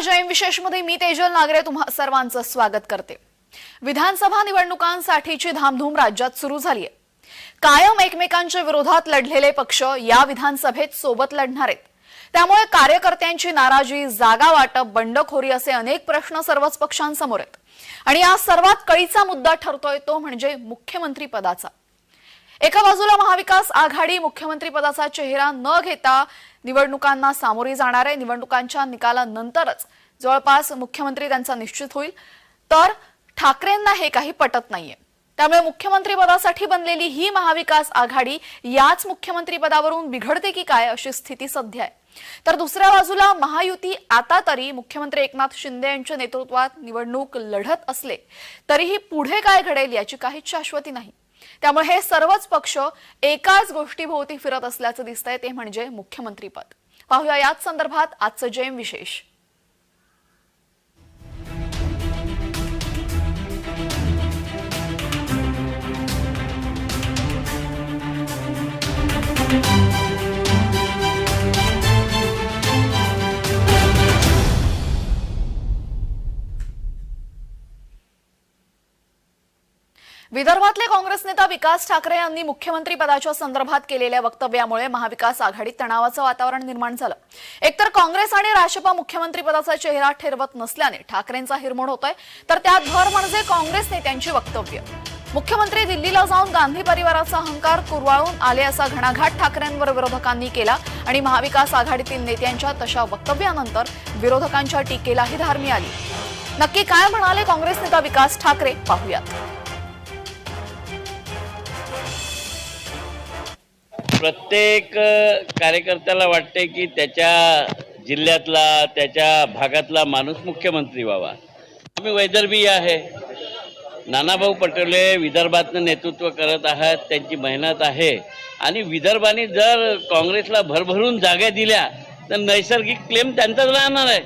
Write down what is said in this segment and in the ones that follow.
नमस्कार जयम विशेषमध्ये मी तेजल नागरे तुम्हा सर्वांचं स्वागत करते. विधानसभा निवडणुकांसाठीची धामधूम राज्यात सुरू झाली आहे कायम एकमेकांच्या विरोधात लढलेले पक्ष या विधानसभेत सोबत लढणार आहेत. त्यामुळे कार्यकर्त्यांची नाराजी जागा वाटप बंडखोरी असे अनेक प्रश्न सर्वच पक्षांसमोर आहेत. आणि या सर्वात कळीचा मुद्दा ठरतोय तो म्हणजे मुख्यमंत्री पदाचा एका बाजूला महाविकास आघाडी मुख्यमंत्री पदाचा चेहरा न घेता निवडणुकांना सामोरी जाणार आहे. निवडणुकांच्या निकालानंतरच जवळपास मुख्यमंत्री त्यांचा निश्चित होईल. तर ठाकरेंना हे काही पटत नाहीये. त्यामुळे मुख्यमंत्री पदासाठी बनलेली ही महाविकास आघाडी याच मुख्यमंत्री पदावरून बिघडते की काय अशी स्थिती सध्या आहे. तर दुसऱ्या बाजूला महायुती आता तरी मुख्यमंत्री एकनाथ शिंदे यांच्या नेतृत्वात निवडणूक लढत असले तरीही पुढे काय घडेल याची काहीच शाश्वती नाही. त्यामुळे हे सर्वच पक्ष एकाच गोष्टीभोवती फिरत असल्याचं दिसतंय ते म्हणजे मुख्यमंत्रीपद. पाहूया याच संदर्भात आजचं जेम विशेष. thank you नेता विकास ठाकरे यांनी मुख्यमंत्री पदाच्या संदर्भात केलेल्या वक्तव्यामुळे महाविकास आघाडीत तणावाचं वातावरण निर्माण झालं. एकतर काँग्रेस आणि राष्ट्रपा मुख्यमंत्री पदाचा चेहरा ठरवत नसल्याने ठाकरेंचा हिरमोड होतोय तर त्यात भर म्हणजे काँग्रेस नेत्यांची वक्तव्य. मुख्यमंत्री दिल्लीला जाऊन गांधी परिवाराचा अहंकार कुरवाळून आले असा घणाघाट ठाकरेंवर विरोधकांनी केला आणि महाविकास आघाडीतील नेत्यांच्या तशा वक्तव्यानंतर विरोधकांच्या टीकेलाही धार मिळाली. नक्की काय म्हणाले काँग्रेस नेता विकास ठाकरे? पाहूयात. प्रत्येक कार्यकर्त्याला वाटते की त्याच्या जिल्ह्यातला त्याच्या भागातला माणूस मुख्यमंत्री व्हावा. आम्ही वैदर्भी आहे. नानाभाऊ पटोले विदर्भातनं नेतृत्व करत आहात त्यांची मेहनत आहे. आणि विदर्भाने जर काँग्रेसला भरभरून जागा दिल्या तर नैसर्गिक क्लेम त्यांचाच राहणार आहे.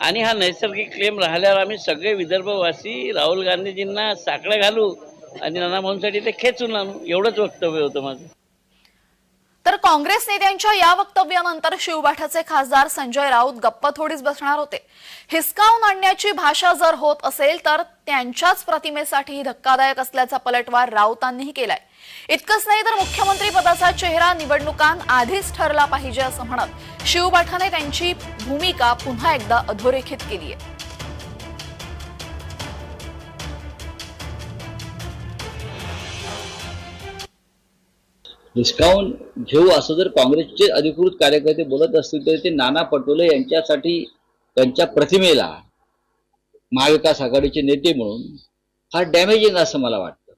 आणि हा नैसर्गिक क्लेम राहिल्यावर आम्ही सगळे विदर्भवासी राहुल गांधीजींना साकडं घालू आणि नानाभाऊंसाठी ते खेचून आणू. एवढंच वक्तव्य होतं माझं. तर काँग्रेस नेत्यांच्या या वक्तव्यानंतर शिवबाठाचे खासदार संजय राऊत गप्प थोडीच बसणार होते. हिसकावून आणण्याची भाषा जर होत असेल तर त्यांच्याच प्रतिमेसाठी धक्कादायक असल्याचा पलटवार राऊतांनीही केलाय. इतकंच नाही तर मुख्यमंत्री पदाचा चेहरा निवडणुकांआधीच ठरला पाहिजे असं म्हणत शिवबाठाने त्यांची भूमिका पुन्हा एकदा अधोरेखित केली आहे हिसकावून घेऊ असं जर काँग्रेसचे अधिकृत कार्यकर्ते बोलत असतील तर ते नाना पटोले यांच्यासाठी त्यांच्या प्रतिमेला महाविकास आघाडीचे नेते म्हणून हा डॅमेजिंग असं मला वाटतं.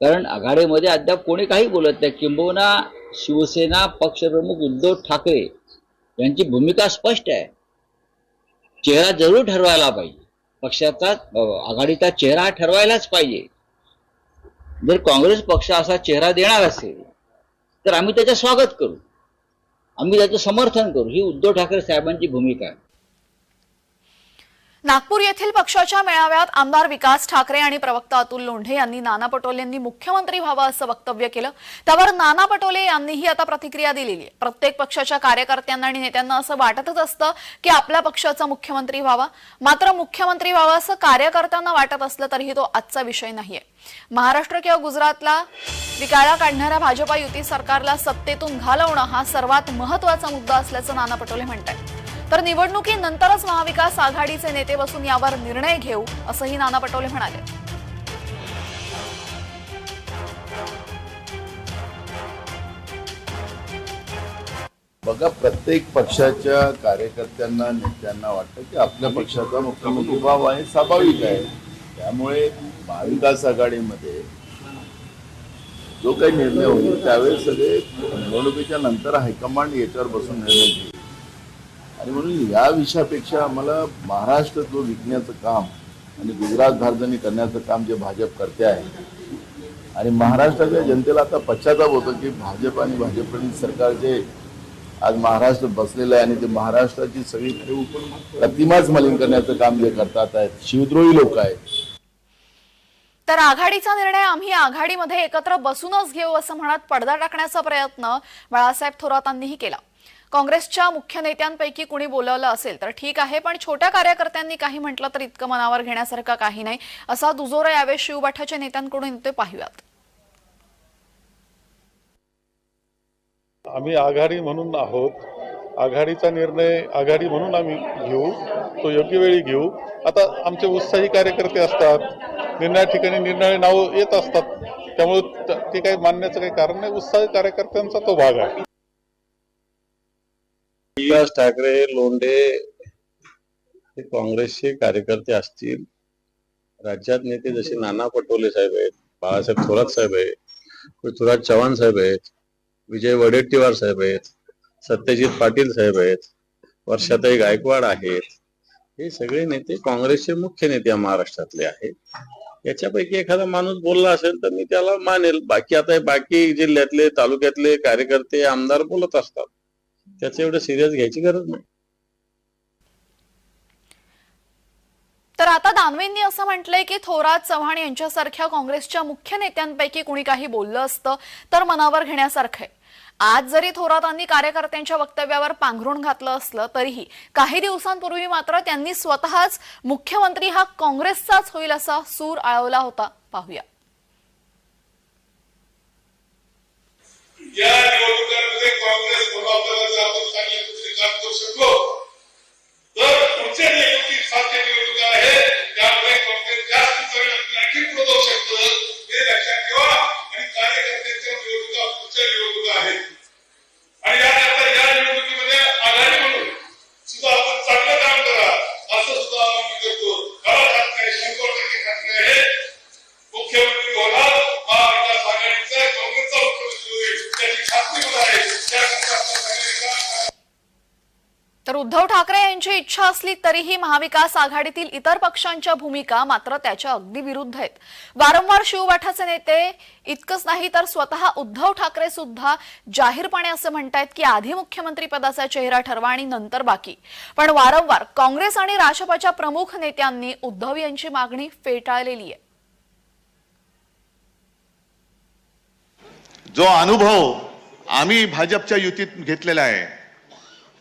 कारण आघाडीमध्ये अद्याप कोणी काही बोलत नाही. किंबहुना शिवसेना पक्षप्रमुख उद्धव ठाकरे यांची भूमिका स्पष्ट आहे. चेहरा जरूर ठरवायला पाहिजे. पक्षाचा आघाडीचा चेहरा ठरवायलाच पाहिजे. जर काँग्रेस पक्ष असा चेहरा देणार असेल तर आम्ही त्याचं स्वागत करू. आम्ही त्याचं समर्थन करू. ही उद्धव ठाकरे साहेबांची भूमिका आहे. नागपूर येथील पक्षाच्या मेळाव्यात आमदार विकास ठाकरे आणि प्रवक्ता अतुल लोंढे यांनी नाना पटोले यांनी मुख्यमंत्री व्हावं असं वक्तव्य केलं. त्यावर नाना पटोले यांनीही आता प्रतिक्रिया दिलेली आहे. प्रत्येक पक्षाच्या कार्यकर्त्यांना आणि नेत्यांना असं वाटतच असतं की आपल्या पक्षाचा मुख्यमंत्री व्हावा. मात्र मुख्यमंत्री व्हावा असं कार्यकर्त्यांना वाटत असलं तरीही तो आजचा विषय नाहीये. महाराष्ट्र किंवा गुजरातला विकाळा काढणाऱ्या भाजपा युती सरकारला सत्तेतून घालवणं हा सर्वात महत्त्वाचा मुद्दा असल्याचं नाना पटोले म्हणतात तर निवडणुकीनंतरच महाविकास आघाडीचे नेते बसून यावर निर्णय घेऊ असंही नाना पटोले म्हणाले. बघा प्रत्येक पक्षाच्या कार्यकर्त्यांना नेत्यांना वाटतं की आपल्या पक्षाचा मुख्यमंत्री भाव आहे स्वाभाविक आहे. त्यामुळे महाविकास आघाडीमध्ये जो काही निर्णय होईल त्यावेळेस सगळे निवडणुकीच्या नंतर हायकमांड याच्यावर बसून निर्णय घेईल. आणि म्हणून या विषयापेक्षा आम्हाला महाराष्ट्र जो विकण्याचं काम आणि गुजरात धार्जनी करण्याचं काम जे भाजप करते आहे आणि महाराष्ट्राच्या जनतेला आता पश्चाताप होतो की भाजप आणि भाजपनी सरकार जे आज महाराष्ट्र बसलेलं आहे आणि ते महाराष्ट्राची सगळी प्रतिमाच मलिन करण्याचं काम जे करतात आहेत शिवद्रोही लोक आहेत. तर आघाडीचा निर्णय आम्ही आघाडीमध्ये एकत्र बसूनच घेऊ असं म्हणत पडदा टाकण्याचा प्रयत्न बाळासाहेब थोरातांनीही केला. काँग्रेसच्या मुख्य नेत्यांपैकी कुणी बोलवलं असेल तर ठीक आहे पण छोट्या कार्यकर्त्यांनी काही म्हटलं तर इतकं मनावर घेण्यासारखं काही नाही असा दुजोरा यावेळी शिवबाठाच्या नेत्यांकडून ते पाहूयात आम्ही आघाडी म्हणून आहोत. आघाडीचा निर्णय आघाडी म्हणून आम्ही घेऊ तो योग्य वेळी घेऊ. आता आमचे उत्साही कार्यकर्ते असतात निर्णया ठिकाणी निर्णय नाव येत असतात. त्यामुळे ते काही मानण्याचं काही कारण नाही. उत्साही कार्यकर्त्यांचा तो भाग आहे. राज ठाकरे लोंढे हे काँग्रेसचे कार्यकर्ते असतील. राज्यात नेते जसे नाना पटोले साहेब आहेत बाळासाहेब थोरात साहेब आहेत पृथ्वीराज चव्हाण साहेब आहेत विजय वडेट्टीवार साहेब आहेत सत्यजित पाटील साहेब आहेत वर्षाताई गायकवाड आहेत. हे सगळे नेते काँग्रेसचे मुख्य नेते या महाराष्ट्रातले आहेत. याच्यापैकी एखादा माणूस बोलला असेल तर मी त्याला मानेल. बाकी आता बाकी जिल्ह्यातले तालुक्यातले कार्यकर्ते आमदार बोलत असतात. त्याचं एवढं सिरियस घ्यायची गरज नाही. तर आता दानवेंनी असं म्हटलंय की थोरात चव्हाण यांच्यासारख्या काँग्रेसच्या मुख्य नेत्यांपैकी कुणी काही बोललं असतं तर मनावर घेण्यासारखं आहे. आज जरी थोरातांनी कार्यकर्त्यांच्या वक्तव्यावर पांघरुण घातलं असलं तरीही काही दिवसांपूर्वी मात्र त्यांनी स्वतःच मुख्यमंत्री हा काँग्रेसचाच होईल असा सूर आळवला होता. पाहूया. या निवडणुकांमध्ये काँग्रेस प्रभावशाली जर आपण चांगल्या दुसरे काम करू शकलो तर पुढच्या निवडणुका त्यामुळे काँग्रेस जास्त चांगलं आणखी पुढे जाऊ शकतं हे लक्षात ठेवा. आणि कार्यकर्त्यांच्या निवडणुका पुढच्या निवडणुका आहेत. आणि या या निवडणुकीमध्ये उद्धव ठाकरे यांची इच्छा असली तरीही महाविकास आघाडीतील इतर पक्षांच्या भूमिका मात्र त्याच्या अगदी विरुद्ध आहेत. वारंवार शिवबाठाचे नेते इतकंच नाही तर स्वतः उद्धव ठाकरे सुद्धा जाहीरपणे असं म्हणतायत की आधी मुख्यमंत्री पदाचा चेहरा ठरवा आणि नंतर बाकी. पण वारंवार काँग्रेस आणि राष्ट्रपाच्या प्रमुख नेत्यांनी उद्धव यांची मागणी फेटाळलेली आहे. जो अनुभव आम्ही भाजपच्या युतीत घेतलेला आहे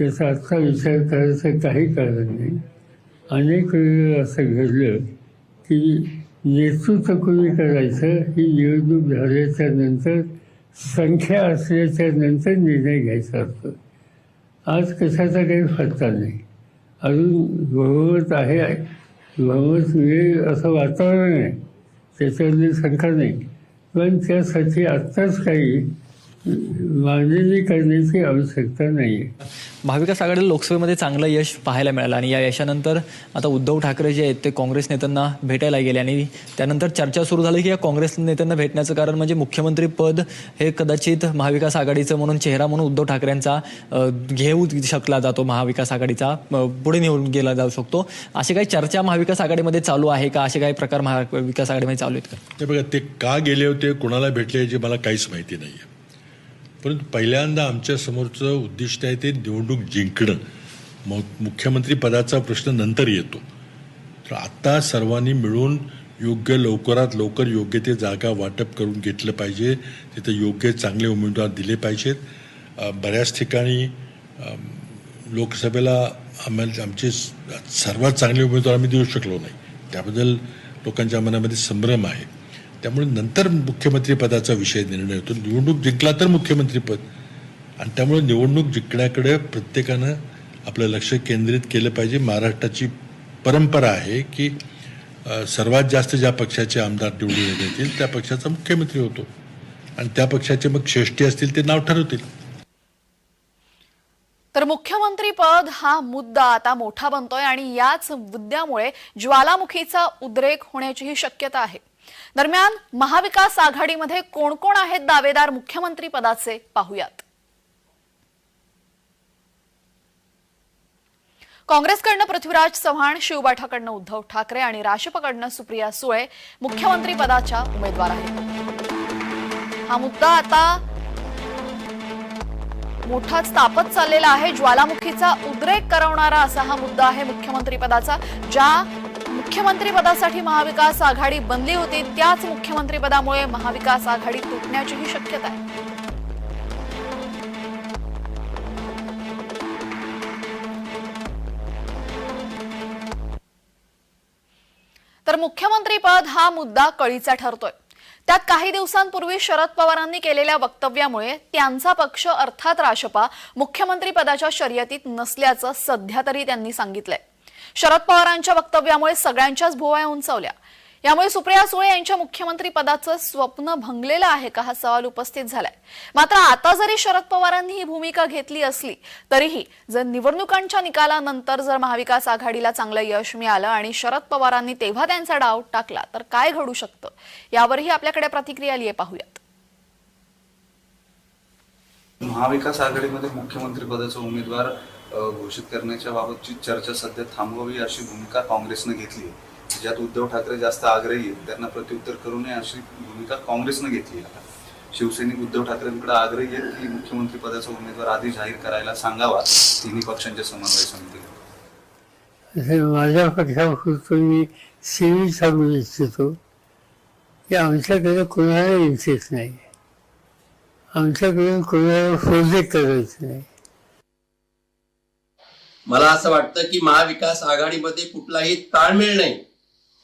त्याचा आत्ता विचार करायचं काही कारण नाही. अनेक वेळेला असं घडलं की नेतृत्व कोणी करायचं ही निवडणूक झाल्याच्यानंतर संख्या असल्याच्या नंतर निर्णय घ्यायचा असतो. आज कशाचा काही फटका नाही. अजून बहुमत आहे बहुमत मिळेल असं वातावरण आहे. त्याच्यामध्ये शंका नाही. पण त्यासाठी आत्ताच काही मांडणी करण्याची आवश्यकता नाही. आहे महाविकास आघाडीला लोकसभेमध्ये चांगलं यश पाहायला मिळालं आणि या यशानंतर आता उद्धव ठाकरे जे आहेत ते काँग्रेस नेत्यांना भेटायला गेले आणि त्यानंतर चर्चा सुरू झाली की या काँग्रेस नेत्यांना भेटण्याचं कारण म्हणजे मुख्यमंत्री पद हे कदाचित महाविकास आघाडीचं म्हणून चेहरा म्हणून उद्धव ठाकरेंचा घेऊ शकला जातो महाविकास आघाडीचा पुढे निवडून गेला जाऊ शकतो. अशी काही चर्चा महाविकास आघाडीमध्ये चालू आहे का? असे काही प्रकार महाविकास आघाडीमध्ये चालू आहेत का? ते बघा ते का गेले होते कोणाला भेटले याची मला काहीच माहिती नाही आहे परंतु पहिल्यांदा आमच्या समोरचं उद्दिष्ट आहे ते निवडणूक जिंकणं. मग मुख्यमंत्री पदाचा प्रश्न नंतर येतो. तर आत्ता सर्वांनी मिळून योग्य लवकरात लवकर योग्य ते जागा वाटप करून घेतलं पाहिजे. तिथे योग्य चांगले उमेदवार दिले पाहिजेत. बऱ्याच ठिकाणी लोकसभेला आम्हाला आमचे स- सर्वात चांगले उमेदवार आम्ही देऊ शकलो नाही. त्याबद्दल लोकांच्या मनामध्ये संभ्रम आहे. त्यामुळे नंतर मुख्यमंत्रीपदाचा विषय निर्णय होतो. निवडणूक जिंकला तर मुख्यमंत्रीपद आणि त्यामुळे निवडणूक जिंकण्याकडे प्रत्येकानं आपलं लक्ष केंद्रित केलं पाहिजे. महाराष्ट्राची परंपरा आहे की सर्वात जास्त ज्या पक्षाचे आमदार निवडून येतील त्या पक्षाचा मुख्यमंत्री होतो. आणि त्या पक्षाचे मग श्रेष्ठी असतील ते नाव ठरवतील. तर मुख्यमंत्री पद हा मुद्दा आता मोठा बनतोय आणि याच मुद्द्यामुळे ज्वालामुखीचा उद्रेक होण्याचीही शक्यता आहे. दरम्यान महाविकास आघाडीमध्ये कोण कोण आहेत दावेदार मुख्यमंत्री पदाचे पाहुयात. काँग्रेसकडनं पृथ्वीराज चव्हाण शिवबाठाकडनं उद्धव ठाकरे आणि राजपकडनं सुप्रिया सुळे मुख्यमंत्री पदाच्या उमेदवार आहेत. हा मुद्दा आता मोठाच तापत चाललेला आहे. ज्वालामुखीचा उद्रेक करवणारा असा हा मुद्दा आहे मुख्यमंत्री पदाचा ज्या मुख्यमंत्रीपदासाठी महाविकास आघाडी बनली होती त्याच मुख्यमंत्रीपदामुळे महाविकास आघाडी तुटण्याचीही शक्यता आहे. तर मुख्यमंत्रीपद हा मुद्दा कळीचा ठरतोय. त्यात काही दिवसांपूर्वी शरद पवारांनी केलेल्या वक्तव्यामुळे त्यांचा पक्ष अर्थात राजपा मुख्यमंत्रीपदाच्या शर्यतीत नसल्याचं सध्या तरी त्यांनी सांगितलंय. शरद पवारांच्या वक्तव्यामुळे सगळ्यांच्याच भुवया उंचावल्या. यामुळे सुप्रिया सुळे यांच्या मुख्यमंत्री पदाचं स्वप्न भंगलेलं आहे का हा सवाल उपस्थित झालाय. मात्र आता जरी शरद पवारांनी ही भूमिका घेतली असली तरीही जर निवडणुकांच्या निकालानंतर जर महाविकास आघाडीला चांगलं यश मिळालं आणि शरद पवारांनी तेव्हा त्यांचा डाव टाकला तर काय घडू शकतं? यावरही आपल्याकडे प्रतिक्रिया आली आहे पाहूयात. महाविकास आघाडीमध्ये मुख्यमंत्री पदाचा उमेदवार घोषित करण्याच्या बाबतची चर्चा सध्या थांबवावी अशी भूमिका काँग्रेसनं घेतली आहे. ज्यात उद्धव ठाकरे जास्त आग्रही आहेत त्यांना प्रत्युत्तर करू नये अशी भूमिका काँग्रेसनं घेतली आहे आता. शिवसैनिक उद्धव ठाकरेंकडे आग्रही आहेत की मुख्यमंत्री पदाचा उमेदवार आधी जाहीर करायला सांगावा तिन्ही पक्षांच्या समन्वय समितीला. माझ्या पक्षापुरतो मी सेवी सांगू इच्छितो की आमच्याकडे कोणाला इंटरेस्ट नाही. आमच्याकडून कोणाला प्रोजेक्ट करायचं नाही. मला असं वाटतं की महाविकास आघाडीमध्ये कुठलाही ताळमेळ नाही.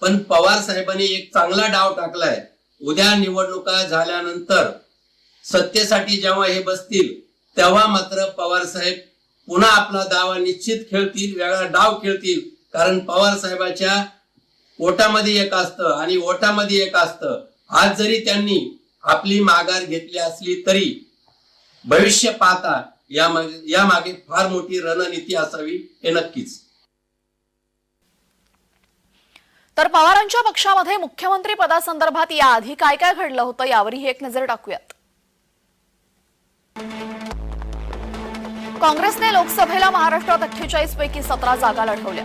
पण पवार साहेबांनी एक चांगला डाव टाकलाय. उद्या निवडणुका झाल्यानंतर सत्तेसाठी जेव्हा हे बसतील तेव्हा मात्र पवार साहेब पुन्हा आपला दावा निश्चित खेळतील वेगळा डाव खेळतील. कारण पवार साहेबाच्या ओटामध्ये एक असतं आणि ओटामध्ये एक असतं. आज जरी त्यांनी आपली माघार घेतली असली तरी भविष्य पाहता यामागे फार मोठी रणनीती असावी हे नक्कीच. तर पवारांच्या पक्षामध्ये मुख्यमंत्री पदासंदर्भात याआधी काय काय घडलं होतं यावरही एक नजर टाकूयात. काँग्रेसने लोकसभेला महाराष्ट्रात अठ्ठेचाळीस पैकी सतरा जागा लढवल्या.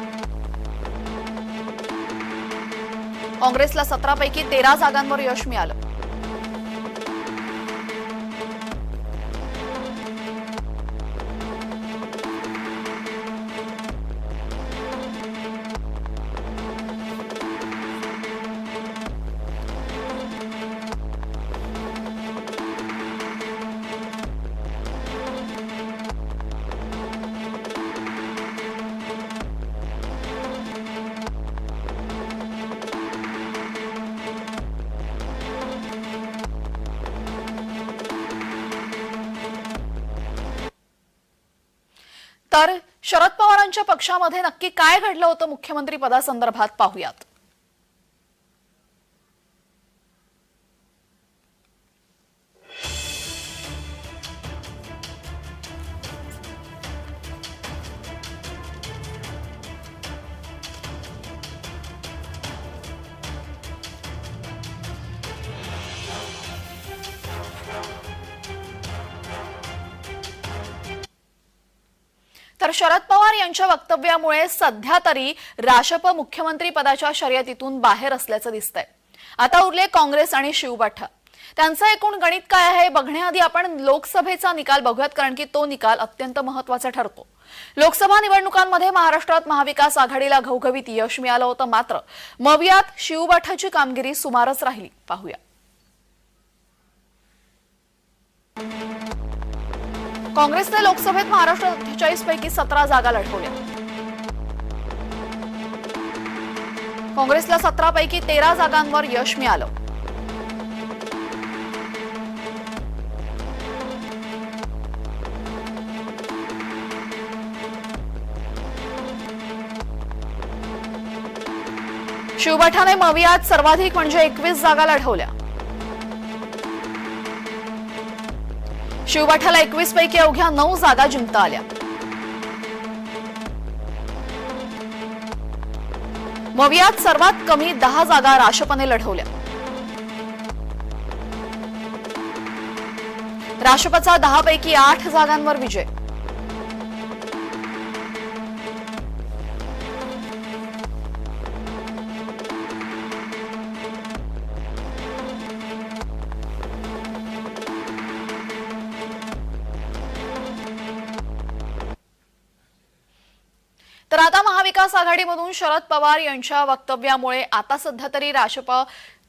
काँग्रेसला सतरा पैकी तेरा जागांवर यश मिळालं. दोघांच्या पक्षामध्ये नक्की काय घडलं होतं मुख्यमंत्री पदासंदर्भात पाहूयात. तर शरद पवार यांच्या वक्तव्यामुळे सध्या तरी राजप मुख्यमंत्री पदाच्या शर्यतीतून बाहेर असल्याचं दिसतंय. आता उरले काँग्रेस आणि शिवबाठा त्यांचं एकूण गणित काय आहे बघण्याआधी आपण लोकसभेचा निकाल बघूयात कारण की तो निकाल अत्यंत महत्त्वाचा ठरतो. लोकसभा निवडणुकांमध्ये महाराष्ट्रात महाविकास आघाडीला घवघवीत यश मिळालं होतं मात्र मवियात शिवबाठाची कामगिरी सुमारच राहिली. पाहूया. काँग्रेसने लोकसभेत महाराष्ट्र अठ्ठेचाळीस पैकी सतरा जागा लढवल्या. काँग्रेसला सतरा पैकी तेरा जागांवर यश मिळालं. शिवबाठाने मवियात सर्वाधिक म्हणजे एकवीस जागा लढवल्या. शिवबाठाला एकवीस पैकी अवघ्या नऊ जागा जिंकता आल्या. मवियात सर्वात कमी दहा जागा राशपने लढवल्या. राशपचा दहा पैकी आठ जागांवर विजय. आघाडीमधून शरद पवार यांच्या वक्तव्यामुळे आता सध्या तरी राजप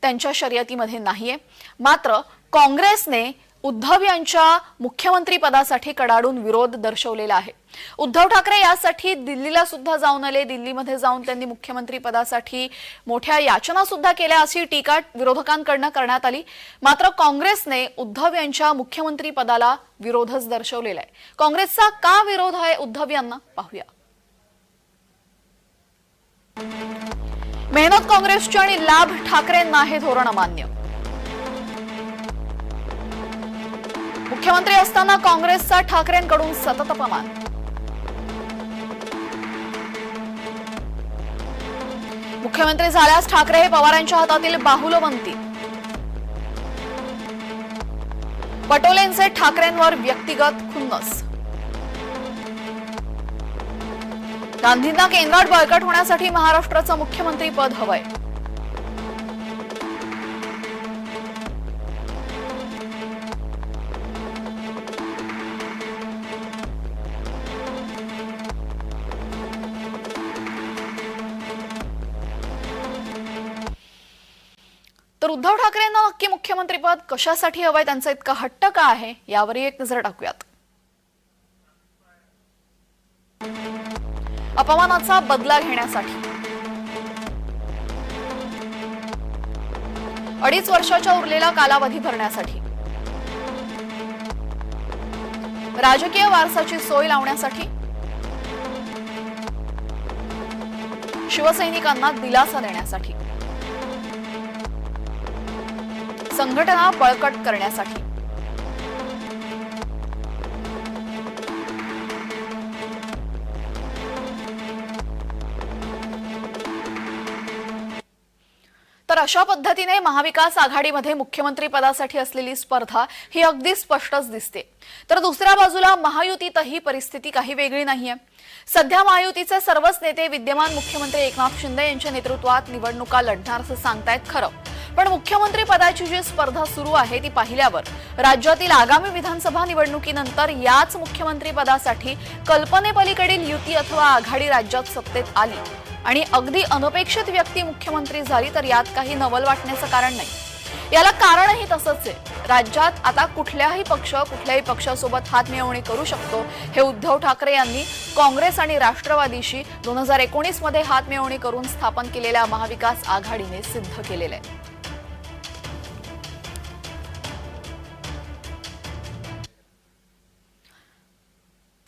त्यांच्या शर्यतीमध्ये नाहीये. मात्र काँग्रेसने उद्धव यांच्या मुख्यमंत्री पदासाठी कडाडून विरोध दर्शवलेला आहे. उद्धव ठाकरे यासाठी दिल्लीला सुद्धा जाऊन आले. दिल्लीमध्ये जाऊन त्यांनी मुख्यमंत्री पदासाठी मोठ्या याचना सुद्धा केल्या अशी टीका विरोधकांकडनं करण्यात आली. मात्र काँग्रेसने उद्धव यांच्या मुख्यमंत्री पदाला विरोधच दर्शवलेला आहे. काँग्रेसचा का विरोध आहे? उद्धव यांना पाहूया. मेहनत काँग्रेसची आणि लाभ ठाकरेंना हे धोरण अमान्य. मुख्यमंत्री असताना काँग्रेसचा ठाकरेंकडून सतत अपमान. मुख्यमंत्री झाल्यास ठाकरे हे पवारांच्या हातातील बाहुल बनतील पटोलेंचे ठाकरेंवर व्यक्तिगत खुन्नस. गांधींना केंद्रात बळकट होण्यासाठी महाराष्ट्राचं मुख्यमंत्री पद हवंय. तर उद्धव ठाकरेंना नक्की मुख्यमंत्रीपद कशासाठी हवंय? त्यांचा इतका हट्ट का आहे? यावरही एक नजर टाकूयात. अपमानाचा बदला घेण्यासाठी. अडीच वर्षाच्या उरलेला कालावधी भरण्यासाठी. राजकीय वारसाची सोय लावण्यासाठी. शिवसैनिकांना दिलासा देण्यासाठी. संघटना बळकट करण्यासाठी. अशा पद्धतीने महाविकास आघाडीमध्ये मुख्यमंत्री पदासाठी असलेली स्पर्धा ही अगदी स्पष्टच दिसते. तर दुसऱ्या बाजूला महायुतीतही परिस्थिती काही वेगळी नाहीये. सध्या महायुतीचे सर्वच नेते विद्यमान मुख्यमंत्री एकनाथ शिंदे यांच्या नेतृत्वात निवडणुका लढणार असं सांगतायत खरं. पण मुख्यमंत्री पदाची जी स्पर्धा सुरू आहे ती पाहिल्यावर राज्यातील आगामी विधानसभा निवडणुकीनंतर याच मुख्यमंत्री पदासाठी कल्पनेपलीकडील युती अथवा आघाडी राज्यात सत्तेत आली. आणि अगदी अनपेक्षित व्यक्ती मुख्यमंत्री झाली तर यात काही नवल वाटण्याचं कारण नाही. याला कारणही तसंच आहे. राज्यात आता कुठल्याही पक्ष कुठल्याही पक्षासोबत हात मिळवणी करू शकतो हे उद्धव ठाकरे यांनी काँग्रेस आणि राष्ट्रवादीशी दोन हजार एकोणीसमध्ये हात मिळवणी करून स्थापन केलेल्या महाविकास आघाडीने सिद्ध केलेलं आहे.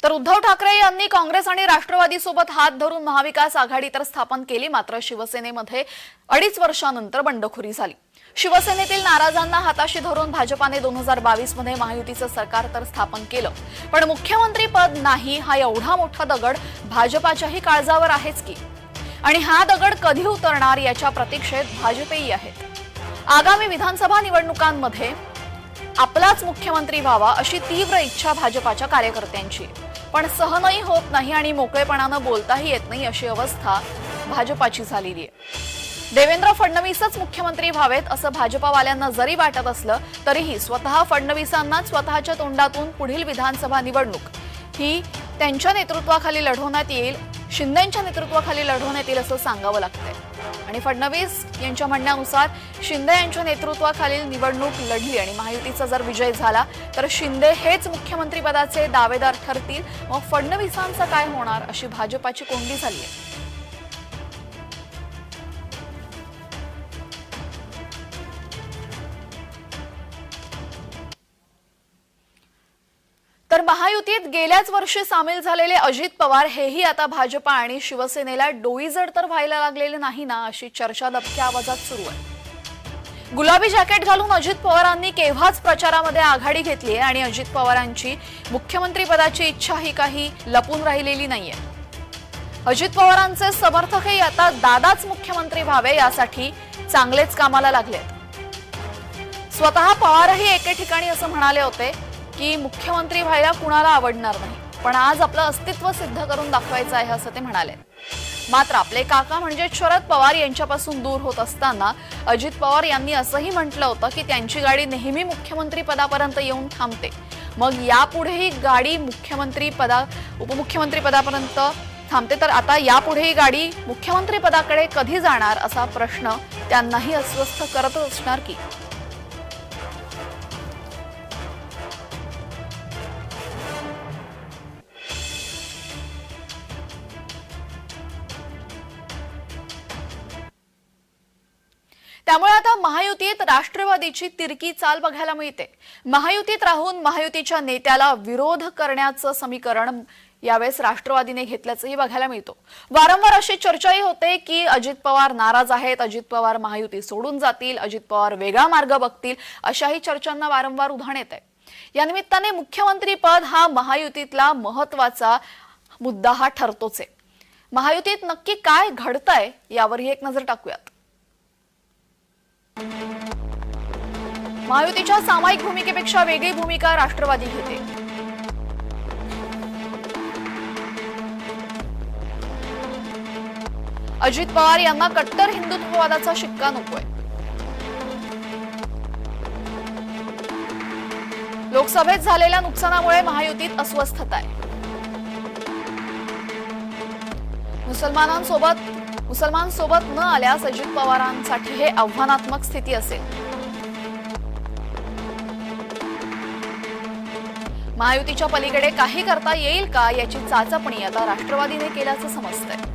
तर उद्धव ठाकरे यांनी काँग्रेस आणि राष्ट्रवादीसोबत हात धरून महाविकास आघाडी तर स्थापन केली मात्र शिवसेनेमध्ये अडीच वर्षानंतर बंडखोरी झाली. शिवसेनेतील नाराजांना हाताशी धरून भाजपाने दोन हजार बावीसमध्ये महायुतीचं सरकार तर स्थापन केलं. पण मुख्यमंत्री पद नाही हा एवढा मोठा दगड भाजपाच्याही काळजावर आहेच की. आणि हा दगड कधी उतरणार याच्या प्रतीक्षेत भाजपेही आहेत. आगामी विधानसभा निवडणुकांमध्ये आपलाच मुख्यमंत्री व्हावा अशी तीव्र इच्छा भाजपाच्या कार्यकर्त्यांची आहे. पण सहनही होत नाही आणि मोकळेपणानं बोलताही येत नाही अशी अवस्था भाजपाची झालेली आहे. देवेंद्र फडणवीसच मुख्यमंत्री व्हावेत असं भाजपावाल्यांना जरी वाटत असलं तरीही स्वतः फडणवीसांनाच स्वतःच्या तोंडातून पुढील विधानसभा निवडणूक ही त्यांच्या नेतृत्वाखाली लढवण्यात येईल शिंदेच्या नेतृत्वाखाली लढवण्यात येईल असं सांगावं लागतंय. आणि फडणवीस यांच्या म्हणण्यानुसार शिंदे यांच्या नेतृत्वाखालील निवडणूक लढली आणि महायुतीचा जर विजय झाला तर शिंदे हेच मुख्यमंत्रीपदाचे दावेदार ठरतील. मग फडणवीसांचं काय होणार अशी भाजपाची कोंडी झाली आहे तर महायुतीत गेल्याच वर्षी सामील झालेले अजित पवार हेही आता भाजपा आणि शिवसेनेला डोईजड तर व्हायला लागलेले नाही ना अशी चर्चा दबक्या आवाजात सुरू आहे. गुलाबी जॅकेट घालून अजित पवारांनी केव्हाच प्रचारामध्ये आघाडी घेतली आहे आणि अजित पवारांची मुख्यमंत्रीपदाची इच्छा ही काही लपून राहिलेली नाहीये. अजित पवारांचे समर्थकही आता दादाच मुख्यमंत्री व्हावे यासाठी चांगलेच कामाला लागलेत. स्वतः पवारही एके ठिकाणी असं म्हणाले होते की मुख्यमंत्री व्हायला कुणाला आवडणार नाही. पण आज आपलं अस्तित्व सिद्ध करून दाखवायचं आहे असं ते म्हणाले. मात्र आपले काका म्हणजे शरद पवार यांच्यापासून दूर होत असताना अजित पवार यांनी असंही म्हटलं होतं की त्यांची गाडी नेहमी मुख्यमंत्री पदापर्यंत येऊन थांबते. मग यापुढेही गाडी मुख्यमंत्री पदा उपमुख्यमंत्री पदापर्यंत थांबते. तर आता यापुढे ही गाडी मुख्यमंत्री पदाकडे कधी जाणार असा प्रश्न त्यांनाही अस्वस्थ करतच असणार की? त्यामुळे आता महायुतीत राष्ट्रवादीची तिरकी चाल बघायला मिळते. महायुतीत राहून महायुतीच्या नेत्याला विरोध करण्याचं समीकरण यावेळेस राष्ट्रवादीने घेतल्याचंही बघायला मिळतो. वारंवार अशी चर्चाही होते की अजित पवार नाराज आहेत अजित पवार महायुती सोडून जातील अजित पवार वेगळा मार्ग बघतील अशाही चर्चांना वारंवार उधाण येत आहे या निमित्ताने मुख्यमंत्री पद हा महायुतीतला महत्त्वाचा मुद्दा हा ठरतोच आहे. महायुतीत नक्की काय घडतंय यावरही एक नजर टाकूयात. महायुतीच्या सामायिक भूमिकेपेक्षा वेगळी भूमिका राष्ट्रवादी घेते अजित पवार यांना कट्टर हिंदुत्ववादाचा शिक्का नकोय. लोकसभेत झालेल्या नुकसानामुळे महायुतीत अस्वस्थता आहे. मुसलमानांसोबत मुसलमानसोबत न आल्यास अजित पवारांसाठी हे आव्हानात्मक स्थिती असेल. महायुतीच्या पलीकडे काही करता येईल का याची चाचपणी आता राष्ट्रवादीने केल्याचं समजतंय.